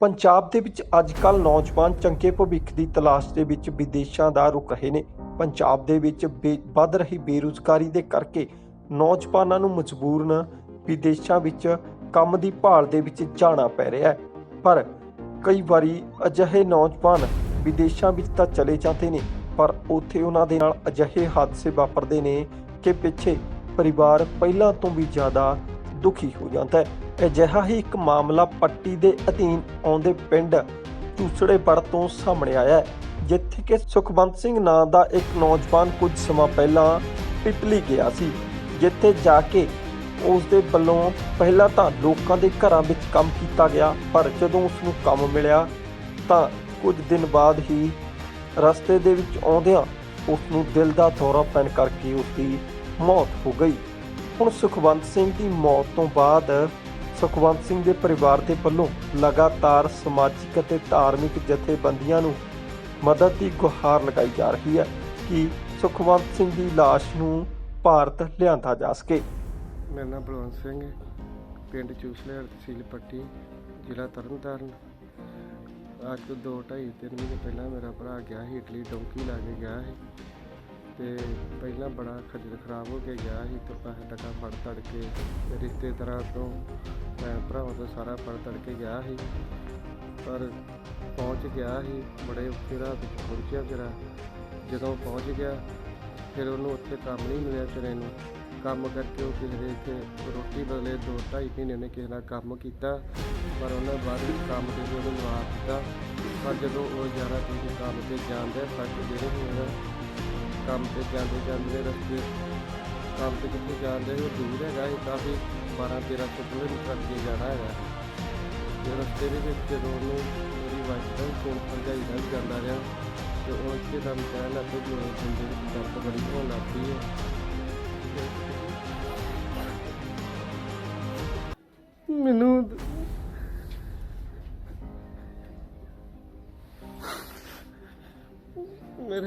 ਪੰਜਾਬ ਦੇ ਵਿੱਚ ਅੱਜ ਕੱਲ੍ਹ ਨੌਜਵਾਨ ਚੰਗੇ ਭਵਿੱਖ ਦੀ ਤਲਾਸ਼ ਦੇ ਵਿੱਚ ਵਿਦੇਸ਼ਾਂ ਦਾ ਰੁਕ ਰਹੇ ਨੇ। ਪੰਜਾਬ ਦੇ ਵਿੱਚ ਬੇ- ਵੱਧ ਰਹੀ ਬੇਰੁਜ਼ਗਾਰੀ ਦੇ ਕਰਕੇ ਨੌਜਵਾਨਾਂ ਨੂੰ ਮਜਬੂਰਨ ਵਿਦੇਸ਼ਾਂ ਵਿੱਚ ਕੰਮ ਦੀ ਭਾਲ ਦੇ ਵਿੱਚ ਜਾਣਾ ਪੈ ਰਿਹਾ ਹੈ। ਪਰ ਕਈ ਵਾਰੀ ਅਜਿਹੇ ਨੌਜਵਾਨ ਵਿਦੇਸ਼ਾਂ ਵਿੱਚ ਤਾਂ ਚਲੇ ਜਾਂਦੇ ਨੇ, ਪਰ ਉੱਥੇ ਉਹਨਾਂ ਦੇ ਨਾਲ ਅਜਿਹੇ ਹਾਦਸੇ ਵਾਪਰਦੇ ਨੇ ਕਿ ਪਿੱਛੇ ਪਰਿਵਾਰ ਪਹਿਲਾਂ ਤੋਂ ਵੀ ਜ਼ਿਆਦਾ ਦੁਖੀ ਹੋ ਜਾਂਦਾ ਹੈ। ਅਜਿਹਾ ਹੀ ਇੱਕ ਮਾਮਲਾ ਪੱਟੀ ਦੇ ਅਧੀਨ ਆਉਂਦੇ ਪਿੰਡ ਚੂਸੜੇਪੜ ਤੋਂ ਸਾਹਮਣੇ ਆਇਆ ਹੈ, ਜਿੱਥੇ ਕਿ ਸੁਖਵੰਤ ਸਿੰਘ ਨਾਂ ਦਾ ਇੱਕ ਨੌਜਵਾਨ ਕੁਝ ਸਮਾਂ ਪਹਿਲਾਂ ਇਟਲੀ ਗਿਆ ਸੀ, ਜਿੱਥੇ ਜਾ ਕੇ ਉਸ ਦੇ ਵੱਲੋਂ ਪਹਿਲਾਂ ਤਾਂ ਲੋਕਾਂ ਦੇ ਘਰਾਂ ਵਿੱਚ ਕੰਮ ਕੀਤਾ ਗਿਆ, ਪਰ ਜਦੋਂ ਉਸ ਨੂੰ ਕੰਮ ਮਿਲਿਆ ਤਾਂ ਕੁਝ ਦਿਨ ਬਾਅਦ ਹੀ ਰਸਤੇ ਦੇ ਵਿੱਚ ਆਉਂਦਿਆਂ ਉਸ ਨੂੰ ਦਿਲ ਦਾ ਦੌਰਾ ਪੈਣ ਕਰਕੇ ਉਸ ਦੀ ਮੌਤ ਹੋ ਗਈ। ਹੁਣ ਸੁਖਵੰਤ ਸਿੰਘ ਦੀ ਮੌਤ ਤੋਂ ਬਾਅਦ ਸੁਖਵੰਤ ਸਿੰਘ ਦੇ ਪਰਿਵਾਰ ਦੇ ਵੱਲੋਂ ਲਗਾਤਾਰ ਸਮਾਜਿਕ ਅਤੇ ਧਾਰਮਿਕ ਜਥੇਬੰਦੀਆਂ ਨੂੰ ਮਦਦ ਦੀ ਗੁਹਾਰ ਲਗਾਈ ਜਾ ਰਹੀ ਹੈ ਕਿ ਸੁਖਵੰਤ ਸਿੰਘ ਦੀ ਲਾਸ਼ ਨੂੰ ਭਾਰਤ ਲਿਆਂਦਾ ਜਾ ਸਕੇ। ਮੇਰਾ ਨਾਮ ਬਲਵੰਤ ਸਿੰਘ ਹੈ। ਪਿੰਡ ਚੂਸਲੇੜ ਤਹਿਸੀਲ ਪੱਟੀ, ਜ਼ਿਲ੍ਹਾ ਤਰਨਤਾਰਨ। ਅੱਜ ਤੋਂ ਦੋ ਢਾਈ ਤਿੰਨ ਮਹੀਨੇ ਪਹਿਲਾਂ ਮੇਰਾ ਭਰਾ ਗਿਆ ਸੀ, ਇਟਲੀ ਡੌਂਕੀ ਲਾ ਕੇ ਗਿਆ ਸੀ। ਤੇ ਪਹਿਲਾਂ ਬੜਾ ਖੱਜਲ ਖਰਾਬ ਹੋ ਕੇ ਗਿਆ ਸੀ ਤੇ ਪੈਸੇ ਟਕਾ ਫੜ ਤੜ ਕੇ ਰਿਸ਼ਤੇਦਾਰਾਂ ਤੋਂ, ਭੈਣ ਭਰਾਵਾਂ ਤੋਂ ਸਾਰਾ ਫੜ ਤੜ ਕੇ ਗਿਆ ਸੀ। ਪਰ ਪਹੁੰਚ ਗਿਆ ਸੀ, ਬੜੇ ਔਖੇ ਰਾਤ ਵਿੱਚ ਪਹੁੰਚਿਆ ਜਰਾ ਜਦੋਂ ਪਹੁੰਚ ਗਿਆ, ਫਿਰ ਉਹਨੂੰ ਉੱਥੇ ਕੰਮ ਨਹੀਂ ਮਿਲਿਆ ਤੇਰੇ ਨੂੰ। ਕੰਮ ਕਰਕੇ ਉਹ ਕਿਸੇ ਦੇ ਇੱਥੇ ਰੋਟੀ ਬਦਲੇ ਦੋ ਢਾਈ ਮਹੀਨੇ ਨੇ ਕਿਸੇ ਦਾ ਕੰਮ ਕੀਤਾ, ਪਰ ਉਹਨੇ ਬਾਅਦ ਵਿੱਚ ਕੰਮ ਤੇ ਉਹਨੂੰ ਲਵਾ ਦਿੱਤਾ। ਪਰ ਜਦੋਂ ਉਹ 11 ਤਰੀਕ ਕੰਮ ਤੇ ਜਾਂਦੇ ਤੱਕ ਜਿਹੜੇ ਹੁਣ ਕੰਮ ਤੇ ਜਾਂਦੇ ਜਾਂਦੇ ਰਸਤੇ ਕੰਮ ਤੇ ਕਿੱਥੇ ਜਾਂਦੇ ਉਹ ਦੂਰ ਹੈਗਾ, ਇਹ ਕਾਫੀ 12 13 ਕਿਲੋਮੀਟਰ ਅੱਗੇ ਜਾਣਾ ਹੈਗਾ। ਤੇ ਰਸਤੇ ਦੇ ਵਿੱਚ ਜਦੋਂ ਉਹਨੂੰ ਮੇਰੀ ਵਾਈਫ ਦਾ ਫੋਨ ਭਰਜਾਈ ਦਾ ਜਾਂਦਾ ਰਿਹਾ, ਤੇ ਉਹ ਇੱਥੇ ਦਮ ਕਹਿਣ ਲੱਗ ਪਈ ਮੇਰੇ ਬੰਦੇ ਵਿੱਚ ਦਰਦ ਬੜੀ ਹੋਣ ਲੱਗ ਪਈ ਹੈ। ਮੈਨੂੰ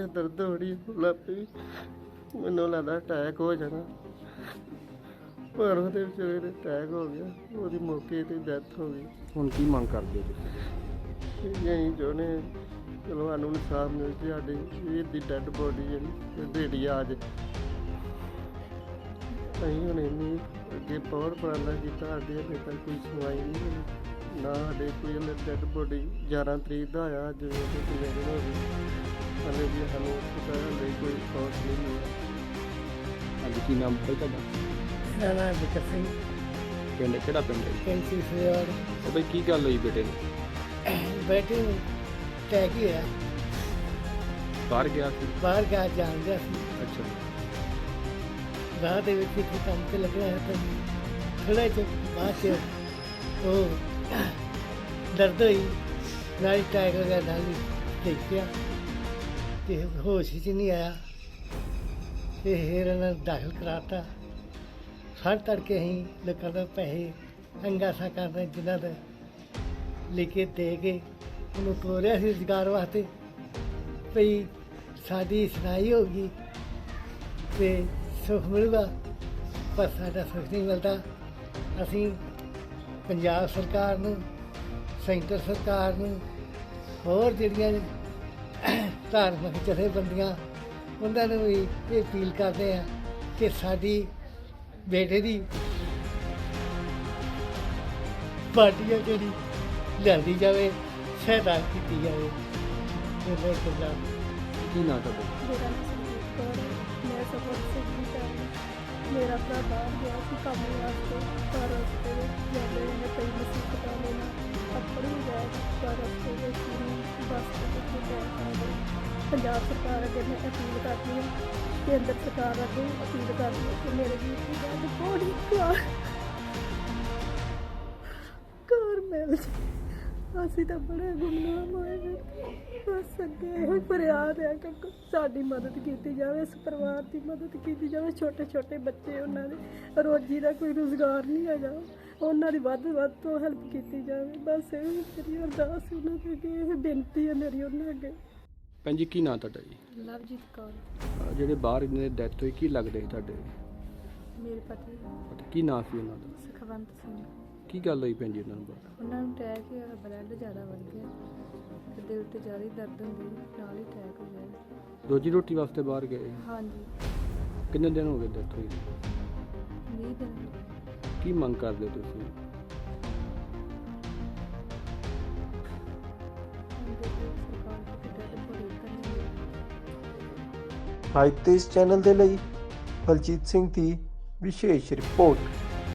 ਮੇਰੇ ਦਰਦ ਬੜੀ ਹੋਣ ਲੱਗ ਪਈ। ਮੈਨੂੰ ਲੱਗਦਾ ਅਟੈਕ ਹੋ ਜਾਣਾ। ਪਰ ਉਹਦੇ ਵਿਚਾਰੇ ਦੇ ਅਟੈਕ ਹੋ ਗਿਆ। ਉਹਦੀ ਮੌਕੇ ਤੇ ਡੈਥ ਹੋ ਗਈ। ਹੁਣ ਕੀ ਮੰਗ ਕਰਦੇ ਹੋ ਤੁਸੀਂ? ਅਸੀਂ ਚਾਹੁੰਦੇ ਹਾਂ, ਚਲੋ ਸਾਨੂੰ ਇਨਸਾਫ ਮਿਲ ਜੇ ਸਾਡੀ ਇਹ ਦੀ ਡੈੱਡ ਬੋਡੀ ਜਿਹੜੀ ਢੇੜੀ ਆ ਜੇ ਅਸੀਂ ਹੁਣ ਇੰਨੀ ਅੱਗੇ ਪਾਵਰ ਪ੍ਰਾਲਾ ਕੀਤਾ ਸਾਡੇ ਹਲੇ ਤੱਕ ਕੋਈ ਸੁਣਵਾਈ ਨਹੀਂ ਹੋਈ। ਨਾ ਸਾਡੇ ਕੋਈ ਹਲੇ ਡੈੱਡ ਬੋਡੀ 11 ਤਰੀਕ ਦਾ ਆਇਆ ਅੱਜ ਉਹਦੇ ਕਿੰਨੇ ਦਿਨ ਹੋ ਗਏ ਹਲੇ ਵੀ ਸਾਨੂੰ ਪਤਾ ਹਲੇ ਕੋਈ ਸੌਸ ਨਹੀਂ ਮਿਲਿਆ। ਅੱਜ ਕੀ ਨਾਮ ਹੈ ਤੁਹਾਡਾ? ਮੇਰਾ ਨਾਮ ਵਿਕਰ ਸਿੰਘ। ਪਿੰਡ ਕਿਹੜਾ ਪਿੰਡ ਹੈ? ਕੈਂਚੀ ਫੇਰ ਉਹ ਬਈ ਕੀ ਗੱਲ ਹੋਈ ਬੇਟੇ ਨੂੰ? ਬੈਠੇ ਟੈਗ ਹੀ ਹੋਇਆ ਬਾਹਰ ਗਿਆ ਸੀ? ਬਾਹਰ ਗਿਆ ਜਾਂਦਿਆ ਸੀ। ਅੱਛਾ। ਰਾਹ ਦੇ ਵਿੱਚ ਇੱਕ ਕੰਮ ਤੇ ਲੱਗਿਆ ਹੈ ਤਾਂ ਥੋੜਾ ਜਿਹਾ ਬਾਅਦ ਚ ਉਹ ਦਰਦ ਹੋਈ। ਨਾਲ ਟੈਗ ਹੋ ਗਿਆ ਨਾਲ ਕਿਸੇ ਦੇਖਿਆ ਹੋਸ਼ ਚ ਨਹੀਂ ਆਇਆ। ਤੇ ਫਿਰ ਇਹਨਾਂ ਨੂੰ ਦਾਖਲ ਕਰਾਤਾ। ਹਰ ਤੜਕੇ ਅਸੀਂ ਲੋਕਾਂ ਦਾ ਪੈਸੇ ਅੰਗਾਸਾ ਕਰਦੇ, ਜਿਨ੍ਹਾਂ ਦਾ ਲੈ ਕੇ ਦੇ ਕੇ ਉਹਨੂੰ ਤੋਰਿਆ ਸੀ ਰੁਜ਼ਗਾਰ ਵਾਸਤੇ। ਭਈ ਸਾਡੀ ਸੁਣਾਈ ਹੋ ਗਈ ਤੇ ਸੁੱਖ ਮਿਲੂਗਾ, ਪਰ ਸਾਡਾ ਸੁੱਖ ਨਹੀਂ ਮਿਲਦਾ। ਅਸੀਂ ਪੰਜਾਬ ਸਰਕਾਰ ਨੂੰ, ਸੈਂਟਰ ਸਰਕਾਰ ਨੂੰ ਹੋਰ ਜਿਹੜੀਆਂ ਧਾਰਮਿਕ ਜਥੇਬੰਦੀਆਂ ਉਹਨਾਂ ਨੂੰ ਵੀ ਇਹ ਅਪੀਲ ਕਰਦੇ ਆ ਕਿ ਸਾਡੀ ਬੇਟੇ ਦੀ ਪਾਰਟੀ ਆ ਜਿਹੜੀ ਲਿਆਂਦੀ ਜਾਵੇ ਸਹਾਇਤਾ ਕੀਤੀ ਜਾਵੇ। ਉਹਦੇ ਕੋਲ ਕੀ ਮੇਰਾ ਨਾਮ ਸੰਦੀਪ ਕੌਰ ਹੈ। ਮੈਂ ਸਫਰ ਸਿੱਖੀ ਚਾਹੁੰਦੀ ਮੇਰਾ ਭਰਾ ਬਾਹਰ ਗਿਆ ਸੀ ਕੰਮ ਵਾਸਤੇ ਪਰ ਰਸਤੇ ਵਿੱਚ ਜਾਂਦੇ ਨੇ ਕਈ ਮੁਸੀਬਤਾਂ ਦੇ ਨਾਲ ਆਪਣੀ ਪੰਜਾਬ ਸਰਕਾਰ ਅੱਗੇ ਮੈਂ ਅਪੀਲ ਕਰਦੀ ਹਾਂ ਕੇਂਦਰ ਸਰਕਾਰ ਅੱਗੇ ਅਪੀਲ ਕਰਦੀ ਹਾਂ ਕਿ ਮੇਰੇ ਵੀਰ ਦੀ ਗੱਲ ਥੋੜੀ ਘਰ ਘਰ ਮਿਲ ਜੇ। ਅਸੀਂ ਤਾਂ ਬੜੇ ਗੁੰਮਨਾਮ ਹੋਏ ਨੇ। ਬਸ ਅੱਗੇ ਇਹੋ ਹੀ ਫਰਿਆਦ ਹੈ ਕਿ ਸਾਡੀ ਮਦਦ ਕੀਤੀ ਜਾਵੇ, ਇਸ ਪਰਿਵਾਰ ਦੀ ਮਦਦ ਕੀਤੀ ਜਾਵੇ ਛੋਟੇ ਛੋਟੇ ਬੱਚੇ ਉਹਨਾਂ ਦੇ। ਰੋਜੀ ਦਾ ਕੋਈ ਰੁਜ਼ਗਾਰ ਨਹੀਂ ਹੈਗਾ। ਉਹਨਾਂ ਦੀ ਵੱਧ ਤੋਂ ਵੱਧ ਤੋਂ ਹੈਲਪ ਕੀਤੀ ਜਾਵੇ। ਬਸ ਇਹ ਮੇਰੀ ਅਰਦਾਸ ਉਹਨਾਂ ਦੇ ਅੱਗੇ, ਇਹ ਬੇਨਤੀ ਹੈ ਮੇਰੀ ਉਹਨਾਂ ਅੱਗੇ। ਭੈਣ ਜੀ ਕੀ ਨਾਮ ਤੁਹਾਡਾ ਜੀ? ਲਵਜੀਤ ਕੌਰ। ਅਹ ਜਿਹੜੇ ਬਾਹਰ ਇਹਨਾਂ ਦੀ ਡੈਥ ਹੋਈ ਕੀ ਲੱਗਦੇ ਸੀ ਤੁਹਾਡੇ? ਮੇਰੇ ਪਤੀ। ਪਤਾ ਕੀ ਨਾਮ ਸੀ ਉਹਨਾਂ ਦਾ? ਸੁਖਵੰਤ ਸਿੰਘ। ਕੀ ਗੱਲ ਹੋਈ ਭੈਣ ਜੀ ਉਹਨਾਂ ਨੂੰ ਬਾਹਰ? ਉਹਨਾਂ ਨੂੰ ਅਟੈਕ ਹੋਇਆ ਬਲੱਡ ਜ਼ਿਆਦਾ ਵੱਧ ਗਿਆ। ਤੇ ਦਿਲ ਤੇ ਜ਼ਿਆਦਾ ਹੀ ਦਰਦ ਹੁੰਦੀ ਨਾਲ ਹੀ ਅਟੈਕ ਹੋ ਗਿਆ ਰੋਜੀ ਰੋਟੀ ਵਾਸਤੇ ਬਾਹਰ ਗਏ? ਹਾਂਜੀ। ਕਿੰਨੇ ਦਿਨ ਹੋ ਗਏ ਡੈਥ ਹੋਈ 20 ਦਿਨ। ਕੀ ਮੰਗ ਕਰਦੇ ਤੁਸੀਂ? ਹਾਈਪ ਤੇ ਇਸ ਚੈਨਲ ਦੇ ਲਈ ਬਲਜੀਤ ਸਿੰਘ ਦੀ ਵਿਸ਼ੇਸ਼ ਰਿਪੋਰਟ